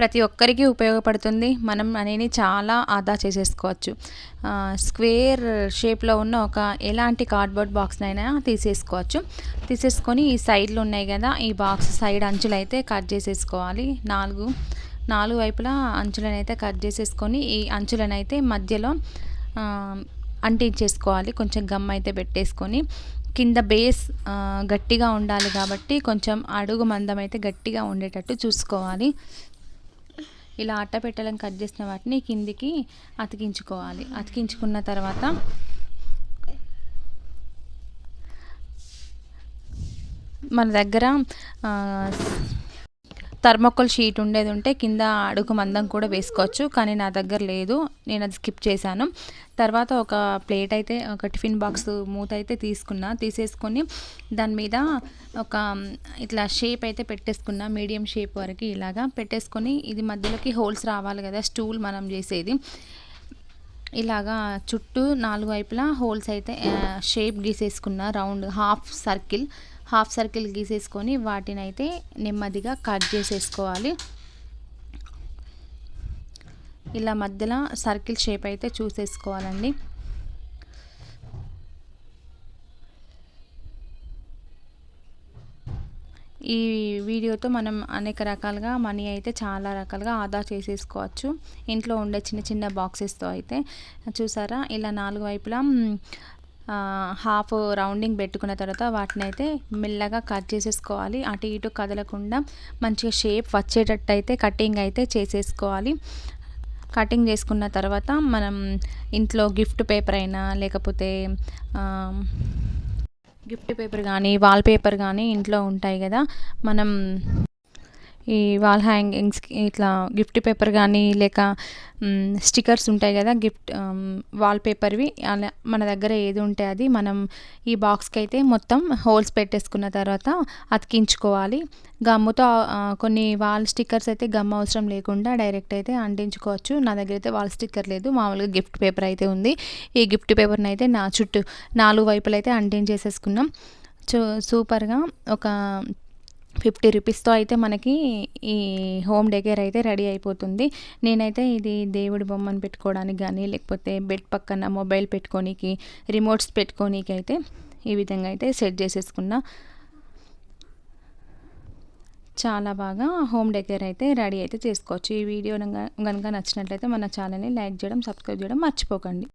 ప్రతి ఒక్కరికి ఉపయోగపడుతుంది. మనం అనేది చాలా ఆదా చేసేసుకోవచ్చు. స్క్వేర్ షేప్లో ఉన్న ఒక ఎలాంటి కార్డ్బోర్డ్ బాక్స్నైనా తీసేసుకోవచ్చు. తీసేసుకొని ఈ సైడ్లు ఉన్నాయి కదా ఈ బాక్స్ సైడ్ అంచులు అయితే కట్ చేసేసుకోవాలి. నాలుగు నాలుగు వైపులా అంచులను అయితే కట్ చేసేసుకొని ఈ అంచులను అయితే మధ్యలో అంటించేసుకోవాలి. కొంచెం గమ్ అయితే పెట్టేసుకొని కింద బేస్ గట్టిగా ఉండాలి కాబట్టి కొంచెం అడుగు మందం అయితే గట్టిగా ఉండేటట్టు చూసుకోవాలి. ఇలా అట్టపెట్టెలను కట్ చేసిన వాటిని కిందికి అతికించుకోవాలి. అతికించుకున్న తర్వాత మన దగ్గర థర్మోకోల్ షీట్ ఉండేది ఉంటే కింద అడుగు మందం కూడా వేసుకోవచ్చు కానీ నా దగ్గర లేదు. నేను అది స్కిప్ చేశాను. తర్వాత ఒక ప్లేట్ అయితే ఒక టిఫిన్ బాక్స్ మూత అయితే తీసుకున్నా. తీసేసుకొని దాని మీద ఒక ఇట్లా షేప్ అయితే పెట్టేసుకున్నా. మీడియం షేప్ వరకు ఇలాగా పెట్టేసుకొని ఇది మధ్యలోకి హోల్స్ రావాలి కదా స్టూల్ మనం చేసేది. ఇలాగా చుట్టూ నాలుగు వైపులా హోల్స్ అయితే shape గీసేసుకున్న round half circle half circle గీసేసుకొని వాటిని అయితే నెమ్మదిగా కట్ చేసేసుకోవాలి. ఇలా మధ్యలో సర్కిల్ షేప్ అయితే చూసేసుకోవాలండి. ఈ వీడియోతో మనం అనేక రకాలుగా మనీ అయితే చాలా రకాలుగా ఆదా చేసేసుకోవచ్చు. ఇంట్లో ఉండే చిన్న చిన్న బాక్సెస్తో అయితే. చూసారా? ఇలా నాలుగు వైపులా హాఫ్ రౌండింగ్ పెట్టుకున్న తర్వాత వాటిని అయితే మెల్లగా కట్ చేసేసుకోవాలి. అటు ఇటు కదలకుండా మంచిగా షేప్ వచ్చేటట్టు అయితే కటింగ్ అయితే చేసేసుకోవాలి. కటింగ్ చేసుకున్న తర్వాత మనం ఇంట్లో గిఫ్ట్ పేపర్ అయినా లేకపోతే గిఫ్ట్ పేపర్ కానీ వాల్ పేపర్ కానీ ఇంట్లో ఉంటాయి కదా. మనం ఈ వాల్ హ్యాంగింగ్స్కి ఇట్లా గిఫ్ట్ పేపర్ కానీ లేక స్టిక్కర్స్ ఉంటాయి కదా గిఫ్ట్ వాల్ పేపర్వి అలా మన దగ్గర ఏది ఉంటే అది మనం ఈ బాక్స్కి అయితే మొత్తం హోల్స్ పెట్టేసుకున్న తర్వాత అతికించుకోవాలి. గమ్ముతో కొన్ని వాల్ స్టిక్కర్స్ అయితే గమ్ అవసరం లేకుండా డైరెక్ట్ అయితే అంటించుకోవచ్చు. నా దగ్గర అయితే వాల్ స్టిక్కర్ లేదు మామూలుగా గిఫ్ట్ పేపర్ అయితే ఉంది. ఈ గిఫ్ట్ పేపర్ని అయితే నా చుట్టూ నాలుగు వైపులైతే అంటించేసేసుకున్నాం. చూ సూపర్గా ఒక ఫిఫ్టీ రూపీస్తో అయితే మనకి ఈ హోమ్ డెకేర్ అయితే రెడీ అయిపోతుంది. నేనైతే ఇది దేవుడి బొమ్మను పెట్టుకోవడానికి కానీ లేకపోతే బెడ్ పక్కన మొబైల్ పెట్టుకోనికి రిమోట్స్ పెట్టుకోనికి అయితే ఈ విధంగా అయితే సెట్ చేసేసుకున్నా. చాలా బాగా హోమ్ డెకేర్ అయితే రెడీ అయితే చేసుకోవచ్చు. ఈ వీడియో కనుక నచ్చినట్లయితే మన ఛానల్ని లైక్ చేయడం సబ్స్క్రైబ్ చేయడం మర్చిపోకండి.